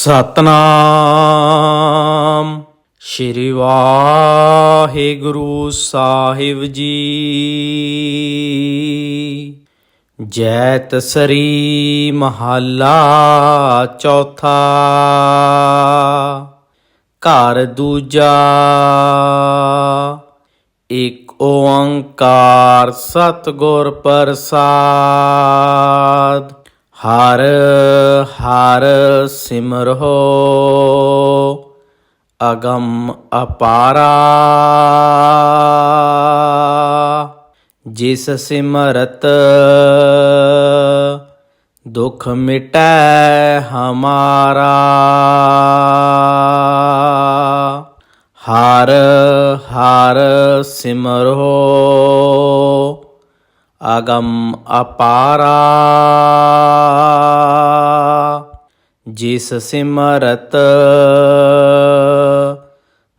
ਸਤਨਾਮ। ਸ਼੍ਰੀ ਵਾਹਿਗੁਰੂ ਸਾਹਿਬ ਜੀ। ਜੈਤ ਸਰੀ ਮਹੱਲਾ ਚੌਥਾ। ਘਰ ਦੂਜਾ। ਇਕ ਓੰਕਾਰ ਸਤਿਗੁਰ ਪ੍ਰਸਾਦ। ਹਰ ਹਰ ਸਿਮਰੋ ਅਗਮ ਅਪਾਰਾ। ਜਿਸ ਸਿਮਰਤ ਦੁਖ ਮਿਟੈ ਹਮਾਰਾ। ਹਰ ਹਰ ਸਿਮਰੋ ਅਗਮ ਅਪਾਰਾ। ਜਿਸ ਸਿਮਰਤ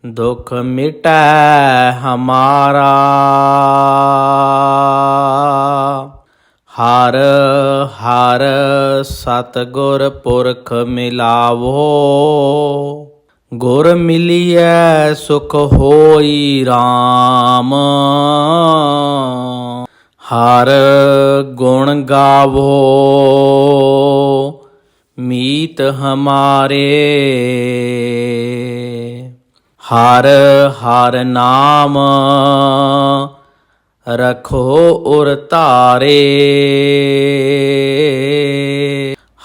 ਦੁਖ ਮਿਟੈ ਹਮਾਰਾ। ਹਰ ਹਰ ਸਤਗੁਰ ਪੁਰਖ ਮਿਲਾਵੋ। ਗੁਰ ਮਿਲੀਐ ਸੁਖ ਹੋਈ RAM ਹਰ ਗੁਣ ਗਾਵੋ, ਮੀਤ ਹਮਾਰੇ। ਹਰ ਹਰ ਨਾਮ ਰਖੋ ਉਰ ਧਾਰੇ।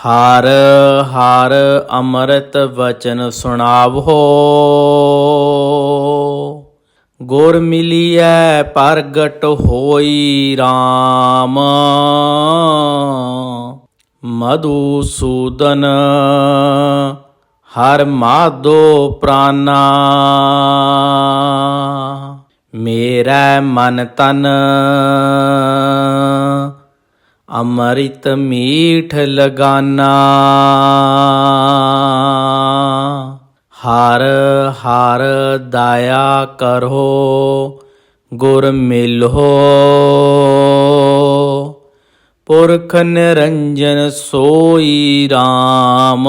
ਹਰ ਹਰ ਅੰਮ੍ਰਿਤ ਵਚਨ ਸੁਣਾਵੋ। ਗੁਰ ਮਿਲੀਐ ਪ੍ਰਗਟ ਹੋਈ RAM ਮਧੂਸੂਦਨ ਹਰ ਮਾਧੋ ਪ੍ਰਾਨਾ। ਮੇਰਾ ਮਨ ਤਨ ਅੰਮ੍ਰਿਤ ਮੀਠ ਲਗਾਨਾ। ਹਰ ਹਰ ਦਇਆ ਕਰੋ, ਗੁਰ ਮਿਲੋ। ਪੁਰਖ ਨਿਰੰਜਨ ਸੋਈ RAM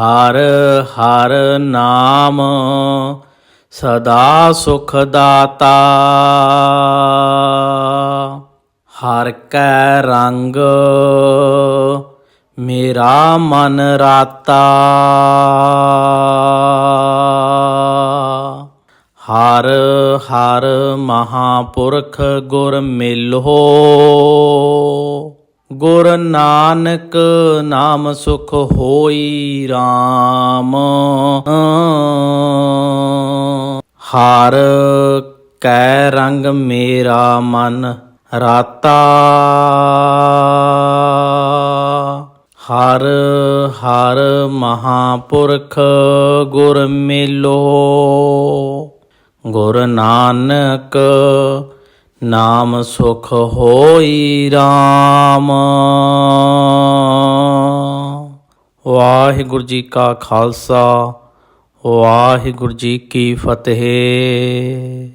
ਹਰ ਹਰ ਨਾਮ ਸਦਾ ਸੁਖ ਦਾਤਾ ਹਰ ਕੈ ਰੰਗ ਮੇਰਾ ਮਨ ਰਾਤਾ। ਹਰ ਹਰ ਮਹਾਪੁਰਖ ਗੁਰ ਮਿਲੋ। ਗੁਰ ਨਾਨਕ ਨਾਮ ਸੁਖ ਹੋਈ RAM ਹਰ ਕੈ ਰੰਗ ਮੇਰਾ ਮਨ ਰਾਤਾ। ਹਰ ਹਰ ਮਹਾਪੁਰਖ ਗੁਰ ਮਿਲੋ। ਗੁਰ ਨਾਨਕ ਨਾਮ ਸੁਖ ਹੋਈ RAM ਵਾਹਿਗੁਰੂ ਜੀ ਕਾ ਖਾਲਸਾ, ਵਾਹਿਗੁਰੂ ਜੀ ਕੀ ਫਤਿਹ।